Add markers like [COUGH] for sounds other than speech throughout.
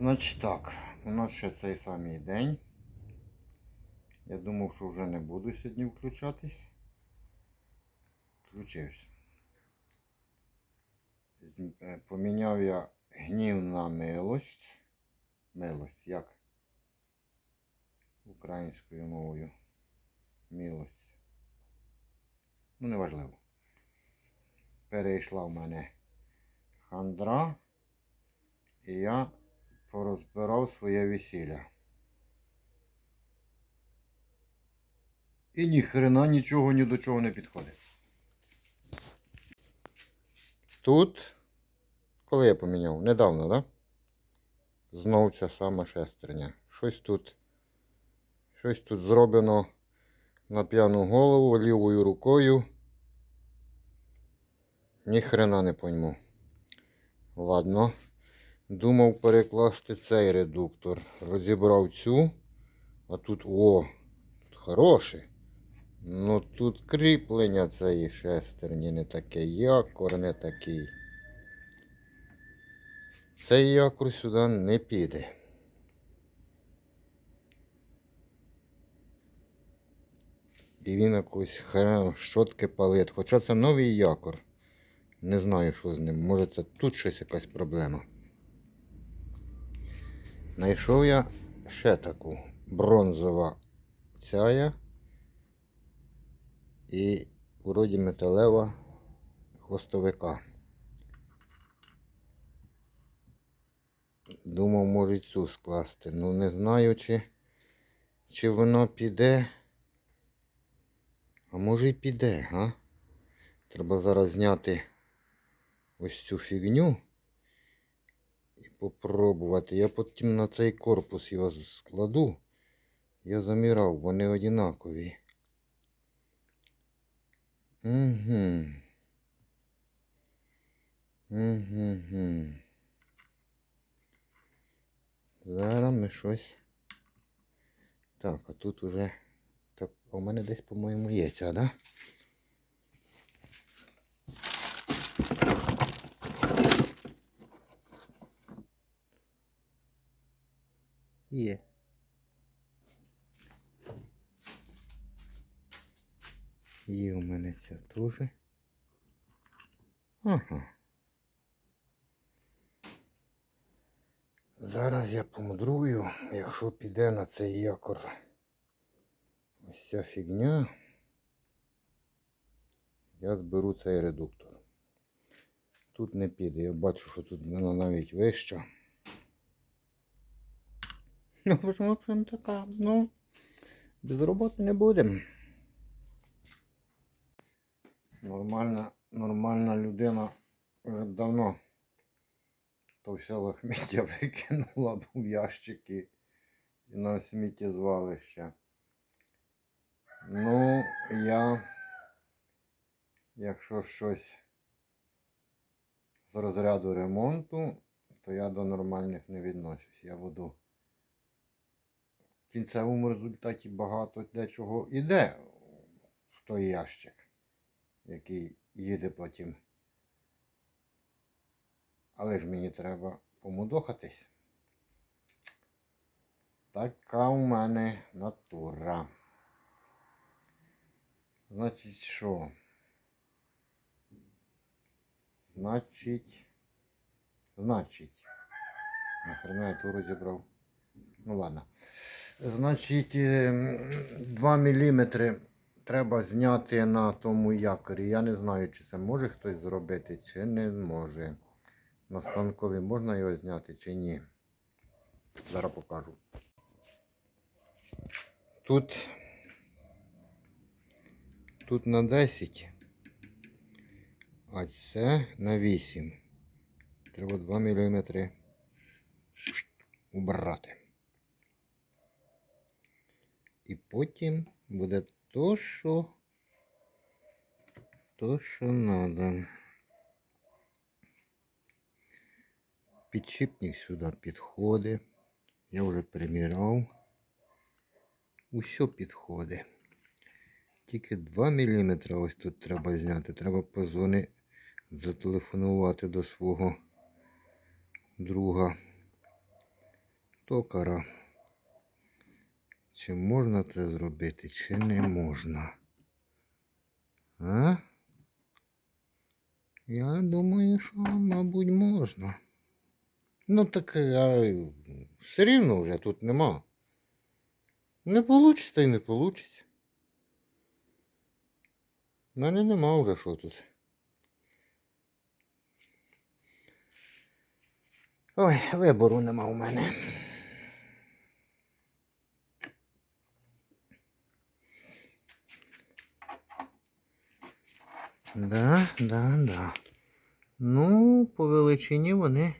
Значить так, у нас ще цей самий день. Я думав, що вже не буду сьогодні включатись. Включився. Е, Поміняв я гнів на милость. Милость, як? Українською мовою. Милость. Ну, неважливо. Перейшла в мене хандра. І я порозбирав своє весілля. І ніхрена нічого ні до чого не підходить. Тут, коли я поміняв? Недавно? Да? Знов ця сама шестерня. Щось тут. Щось тут зроблено на п'яну голову лівою рукою. Ніхрена не пойму. Ладно. Думав перекласти цей редуктор. Розібрав цю. А тут о, тут хороше. Ну тут кріплення цієї шестерні не таке, якор не такий. Цей якор сюди не піде. І він якось щотки палить. Хоча це новий якор. Не знаю, що з ним. Може це тут щось якась проблема. Знайшов я ще таку бронзова цяя і вроді металева хвостовика. Думав, може цю скласти. Ну не знаю, чи, чи воно піде. А може й піде, га? Треба зараз зняти ось цю фігню і попробувати. Я потім на цей корпус його складу. Я замірав, вони однакові. Угу. Угу. Зараз ми щось. Так, а тут уже. Так, у мене десь, по-моєму, є ця, да? Є. Є у мене ця теж. Ага. Зараз я помудрую, якщо піде на цей якор ось ця фігня, я зберу цей редуктор. Тут не піде, я бачу, що тут вона навіть вища. Ну, в общем, така, ну, без роботи не будемо. Нормальна, нормальна людина вже давно то все лахміття [LAUGHS] викинула б у ящики і на сміттєзвалище. Ну, я, якщо щось з розряду ремонту, то я до нормальних не відношусь. Я буду в кінцевому результаті багато дечого іде в той ящик, який їде потім. Але ж мені треба помудохатись. Така у мене натура. Значить, що? Значить. Значить. Нахрена я ту розібрав. Ну ладно. Значить, 2 мм треба зняти на тому якорі. Я не знаю, чи це може хтось зробити, чи не може. На станкові можна його зняти чи ні. Зараз покажу. Тут тут на 10, а це на 8. Треба 2 мм убрати. І потім буде то, що то, що треба. Підшипник сюди підходить. Я вже приміряв. Усьо підходить. Тільки 2 мм ось тут треба зняти. Треба позвонити, зателефонувати до свого друга токара. Чи можна це зробити, чи не можна? А? Я думаю, що, мабуть, можна. Ну так я все рівно вже тут нема. Не получиться і не получиться. У мене нема вже що тут. Ой, вибору нема у мене. Да, да, да. Ну, по величині вони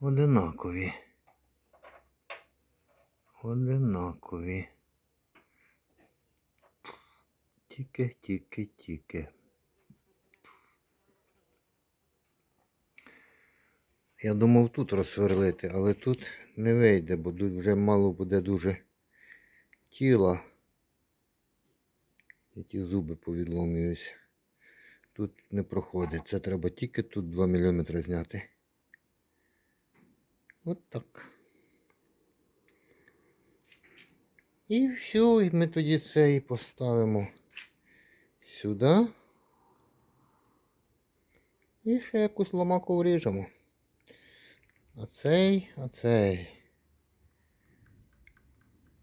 одинакові. Одинакові. Тільки, тільки, тільки. Я думав тут розсверлити, але тут не вийде, бо тут вже мало буде дуже тіла. І ті зуби повідломлюються. Тут не проходить. Це треба тільки тут 2 мм зняти. От так. І все, і ми тоді це і поставимо сюди. І ще якусь ломаку вріжемо. А цей, а цей.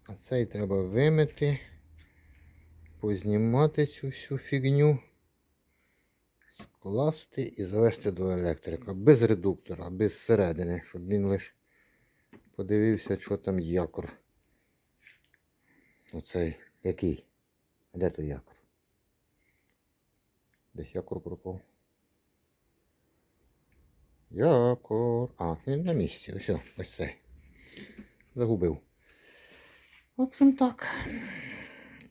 А цей треба вимити, познімати цю всю фігню, скласти і завести до електрика. Без редуктора, без середини, щоб він лише подивився, що там якор. Оцей який? А де той якор? Десь якор пропав. Якор. А, він на місці. Ось, ось цей. Загубив. В общем так.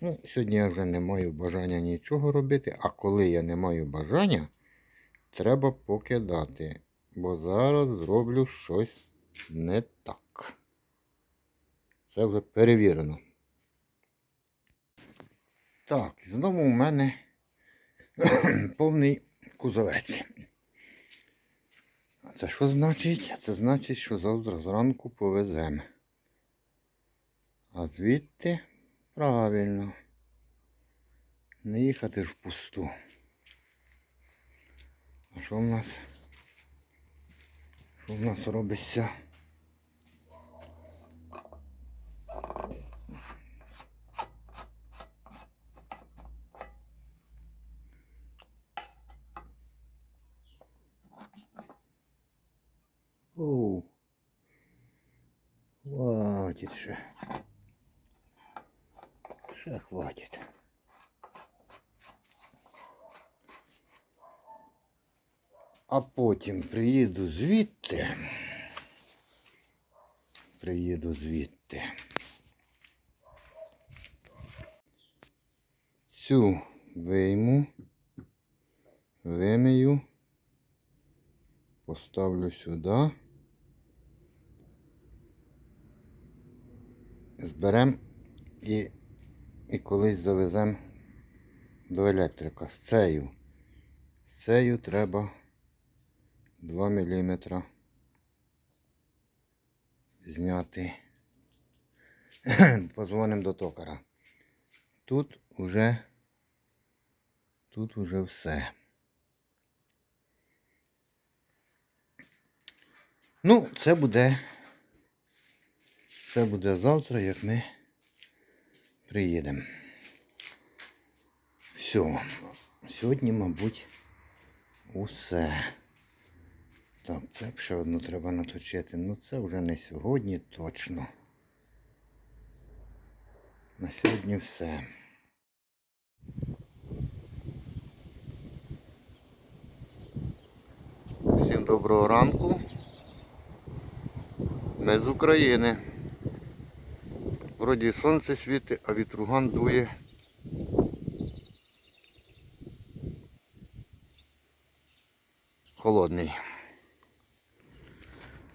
Ну, сьогодні я вже не маю бажання нічого робити, а коли я не маю бажання, треба покидати. Бо зараз зроблю щось не так. Це вже перевірено. Так, знову у мене [CLEARS THROAT] повний кузовець. А це що значить? Це значить, що завтра зранку повеземо. А звідти правильно. Не їхати ж впусту. А що в нас? Що в нас робиться? Оу. Хватит ще. Ще хватит. А потім приїду звідти. Приїду звідти. Цю вийму, вимию, поставлю сюди. Зберемо і, і колись завеземо до електрика. З цею. З цею треба 2 мм зняти. [CLEARS THROAT] Позвонимо до токара. Тут уже тут уже все. Ну, це буде. Це буде завтра, як ми приїдемо. Все. Сьогодні, мабуть, усе. Так, це ще одну треба наточити. Ну це вже не сьогодні точно. На сьогодні все. Всім доброго ранку. Ми з України. Вроді сонце світить, а вітруган дує. Холодний.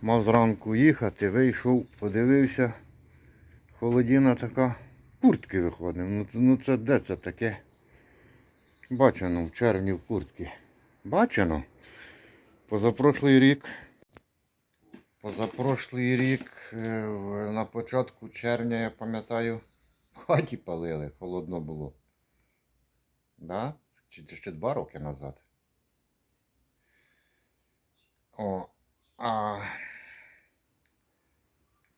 Мав зранку їхати, вийшов, подивився. Холодіна така. Куртки виходив. Ну, ну це де це таке? Бачено в червні в куртки. Бачено. Позапрошлий рік Позапрошлий рік, е, на початку червня, я пам'ятаю, в хаті палили, холодно було. Да? Чи ще два роки назад. О, а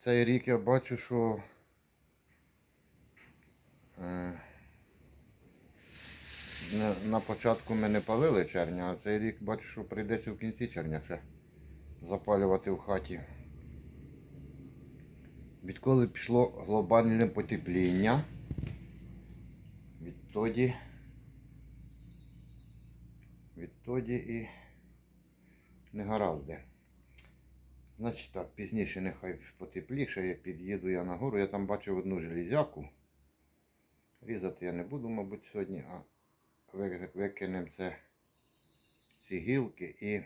цей рік я бачу, що е, на, початку ми не палили червня, а цей рік бачу, що прийдеться в кінці червня ще запалювати в хаті. Відколи пішло глобальне потепління, відтоді, відтоді і не гаразди. Значить так, пізніше нехай потепліше, я під'їду я на гору. Я там бачив одну железяку. Різати я не буду, мабуть, сьогодні, а викинемо це ці гілки і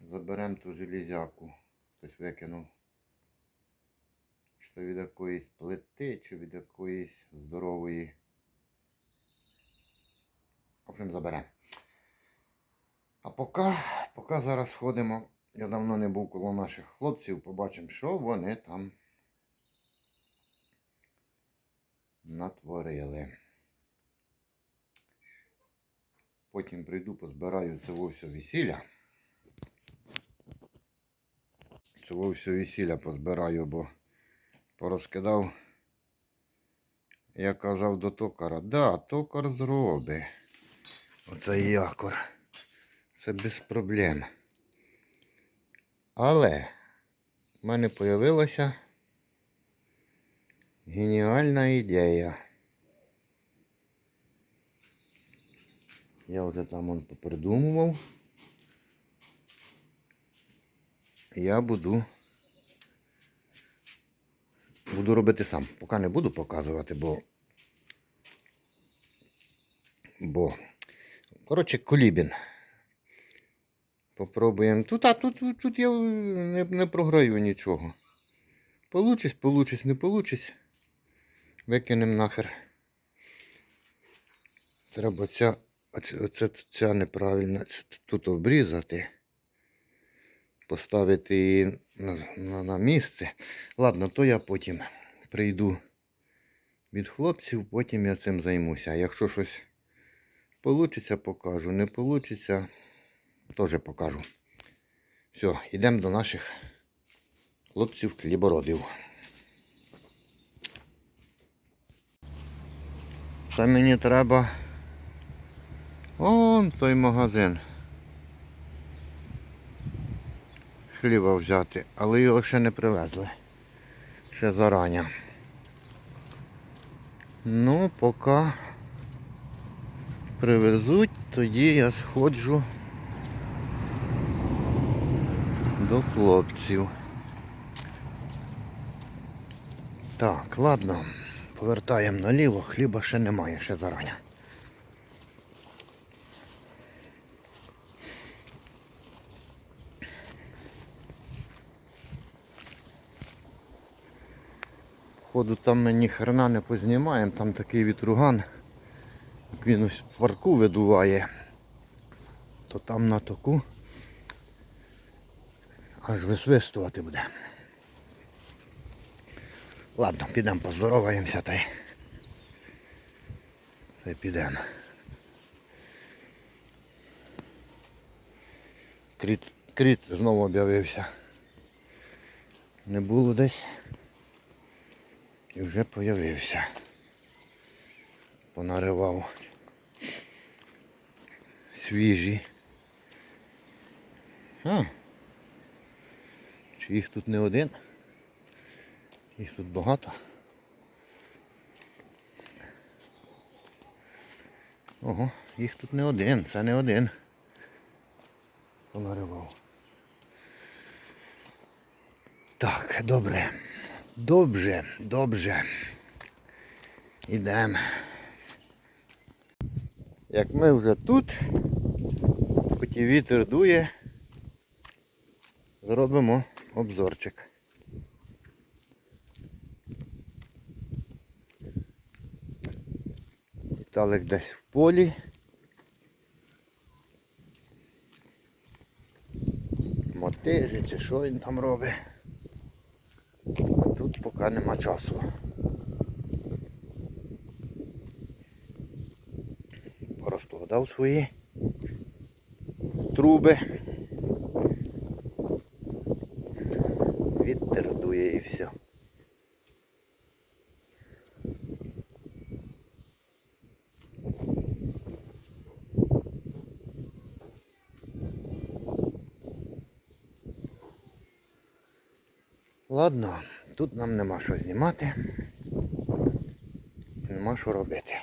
заберемо ту железяку. Хтось викинув. То від якоїсь плити, чи від якоїсь здорової. Общем, заберемо. А поки, поки зараз ходимо, я давно не був коло наших хлопців, побачимо, що вони там натворили. Потім прийду, позбираю це все весілля. Це все весілля позбираю, бо порозкидав. Я казав до токара, да, токар зробить. Оцей якор. Це без проблем. Але в мене з'явилася геніальна ідея. Я вже там он попридумував. Я буду. Буду робити сам. Поки не буду показувати, бо. Бо. Коротше, колібін. Попробуємо. Тут, а тут, тут, я не, не програю нічого. Получись, получись, не получись. Викинемо нахер. Треба ця, оце, ця неправильна тут обрізати. Поставити її на, на, на місце. Ладно, то я потім прийду від хлопців, потім я цим займуся. Якщо щось вийде, покажу. Не вийде, теж покажу. Все, йдемо до наших хлопців хліборобів. Це мені треба. Он той магазин. Хліба взяти, але його ще не привезли. Ще зарані. Ну, поки привезуть, тоді я сходжу до хлопців. Так, ладно, повертаємо наліво, хліба ще немає, ще зарані. Походу там ми ні хрена не познімаємо, там такий вітруган. Як він ось в парку видуває, то там на току аж висвистувати буде. Ладно, підемо поздороваємося та й підемо. Кріт, кріт знову об'явився. Не було десь. І вже появився. Понаривав свіжі. А. Чи їх тут не один? Їх тут багато. Ого, їх тут не один, це не один. Понаривав. Так, добре. Добре, добре. Ідемо. Як ми вже тут, хоч і вітер дує, зробимо обзорчик. Віталик десь в полі. мотиже чи що він там робить. А тут поки нема часу. Порозкладав свої труби. Вітер дує і все. Ладно, тут нам нема що знімати. і Нема що робити.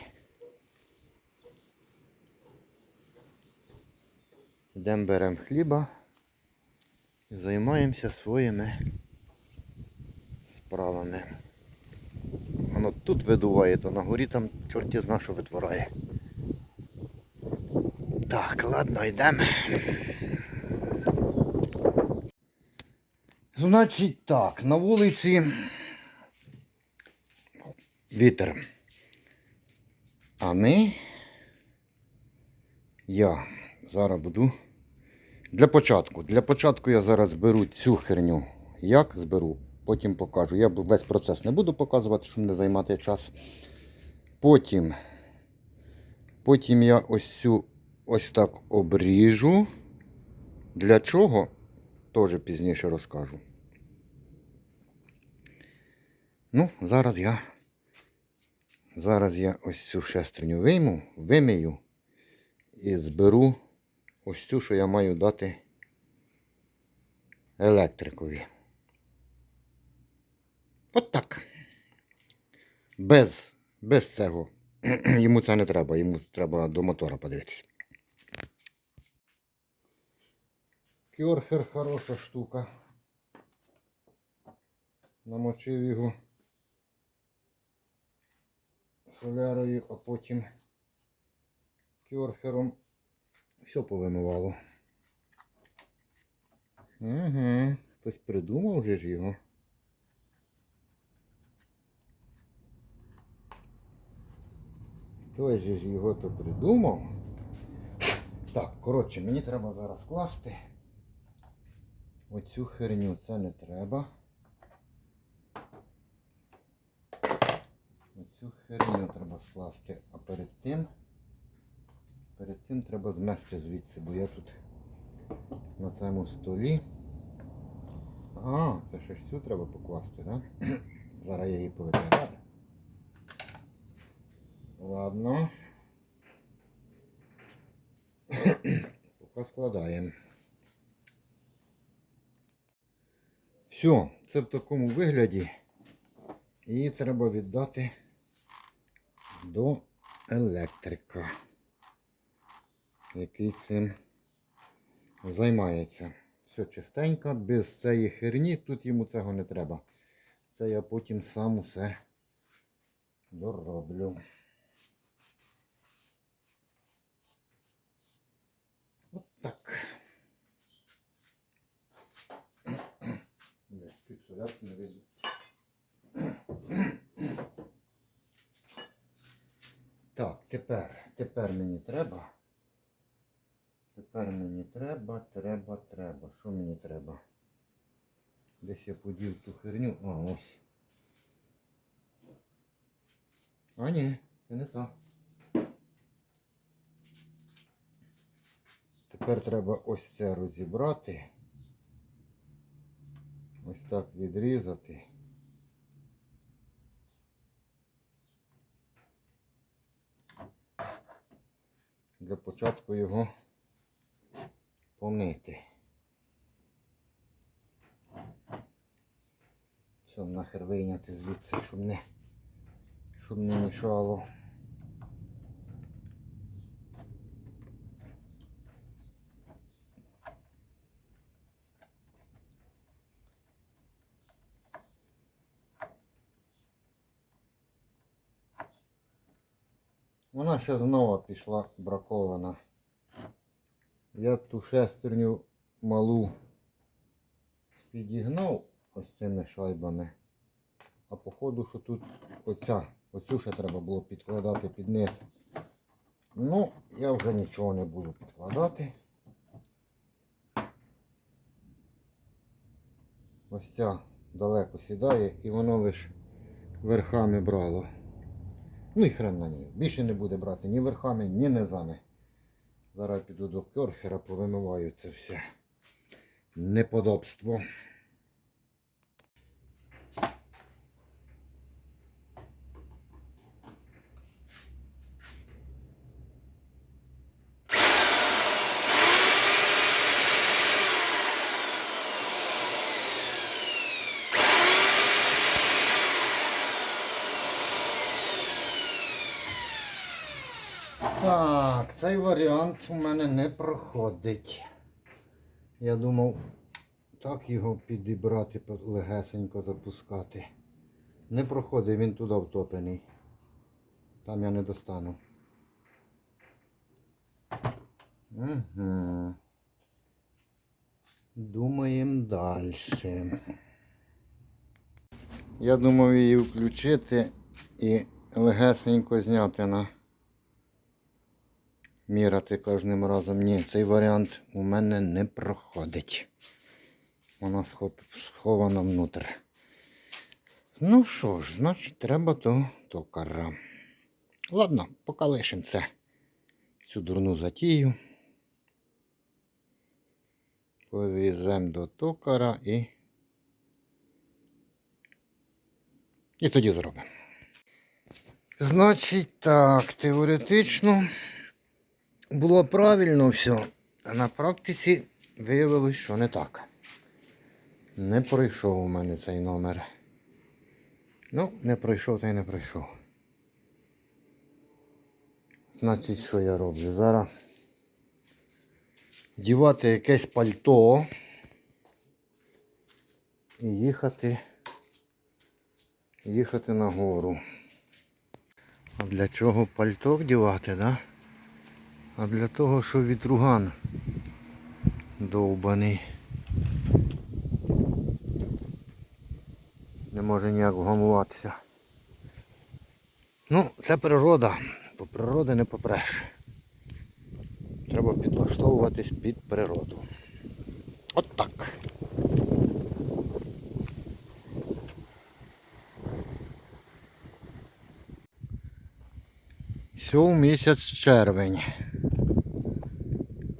Йдемо беремо хліба і займаємося своїми справами. Воно тут видуває, то на горі там чорті зна, що витворяє. Так, ладно, йдемо. Значить так, на вулиці вітер. А ми, я зараз буду. Для початку. Для початку я зараз беру цю херню. Як зберу, потім покажу. Я весь процес не буду показувати, щоб не займати час. Потім, потім я ось цю ось так обріжу. Для чого? Теж пізніше розкажу. Ну, зараз я. Зараз я ось цю шестерню вийму, вимию і зберу ось цю, що я маю дати електрикові. От так. Без, без цього. [CLEARS THROAT] Йому це не треба, йому треба до мотора подивитися. Кьорхер хороша штука. Намочив його солярою, а потім кьорхером все повимивало. Угу, хтось придумав вже ж його. Хтось же ж його то придумав. Так, коротше, мені треба зараз класти. Оцю херню це не треба. Оцю херню треба скласти, а перед тим перед тим треба змести звідси, бо я тут на цьому столі. А, це ще ж цю треба покласти? Да? Зараз я її повитираю. Ладно. Поки складаємо. Все, це в такому вигляді. Її треба віддати до електрика, який цим займається. Все чистенько, без цієї херні, тут йому цього не треба. Це я потім сам усе дороблю. От так. Солярку не видно. Так, тепер, тепер мені треба. Тепер мені треба, треба, треба. Що мені треба? Десь я подів ту херню. А, ось. А ні, це не так. Тепер треба ось це розібрати. Ось так відрізати. Для початку його помити. Все нахер вийняти звідси, щоб не, щоб не мішало. Вона ще знову пішла бракована. Я ту шестерню малу підігнав ось цими шайбами. А походу, що тут оця, оцю ще треба було підкладати під низ. Ну, я вже нічого не буду підкладати. ось ця далеко сідає і воно лише верхами брало. Ну і хрен на ній. Більше не буде брати ні верхами, ні низами. Зараз піду до керхера, повимиваю це все неподобство. Так, цей варіант у мене не проходить. Я думав так його підібрати, легесенько запускати. Не проходить, він туди втопений. Там я не достану. Угу. Думаємо далі. Я думав її включити і легесенько зняти на міряти кожним разом. Ні, цей варіант у мене не проходить. Вона схована внутрь. Ну що ж, значить, треба до токара. Ладно, поки лишимо це. Цю дурну затію. Повіземо до токара і. І тоді зробимо. Значить, так, теоретично було правильно все, а на практиці виявилось, що не так. Не пройшов у мене цей номер. Ну, не пройшов, та й не пройшов. Значить, що я роблю? Зараз дівати якесь пальто і їхати, їхати на гору. А для чого пальто вдівати, да? А для того, що вітруган довбаний. Не може ніяк вгамуватися. Ну, це природа. По природі не попреш. Треба підлаштовуватись під природу. От так. Сьом місяць червень.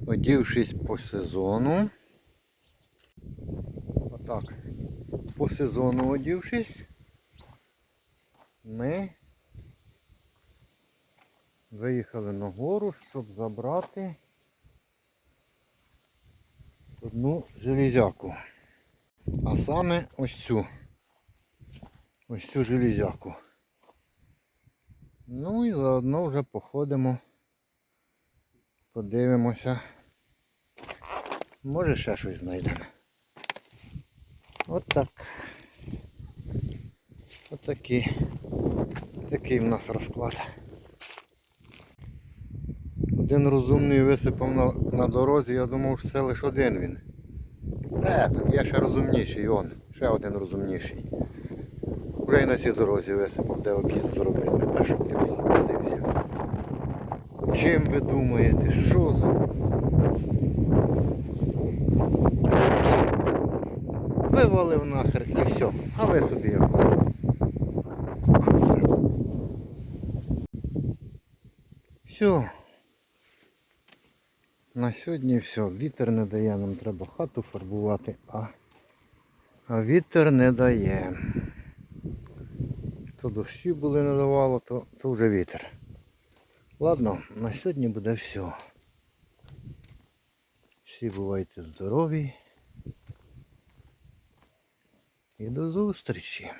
Одівшись по сезону. Отак. По сезону одівшись, ми виїхали на гору, щоб забрати одну железяку. А саме ось цю. Ось цю железяку. Ну і заодно вже походимо, подивимося. Може ще щось знайдемо. От так. От такий. В нас розклад. Один розумний висипав на, на дорозі, я думав, що це лише один він. Е, там є ще розумніший, он, ще один розумніший. Вже й на цій дорозі висипав, де об'їзд зробили. А щоб ти він. Чим ви думаєте? Що за? Вивалив нахер і все. А ви собі як хочете. Все. На сьогодні все. Вітер не дає, нам треба хату фарбувати, а, а вітер не дає. То дощі були не давало, то, то вже вітер. Ладно, на сьогодні буде все. Всі бувайте здорові. І до зустрічі.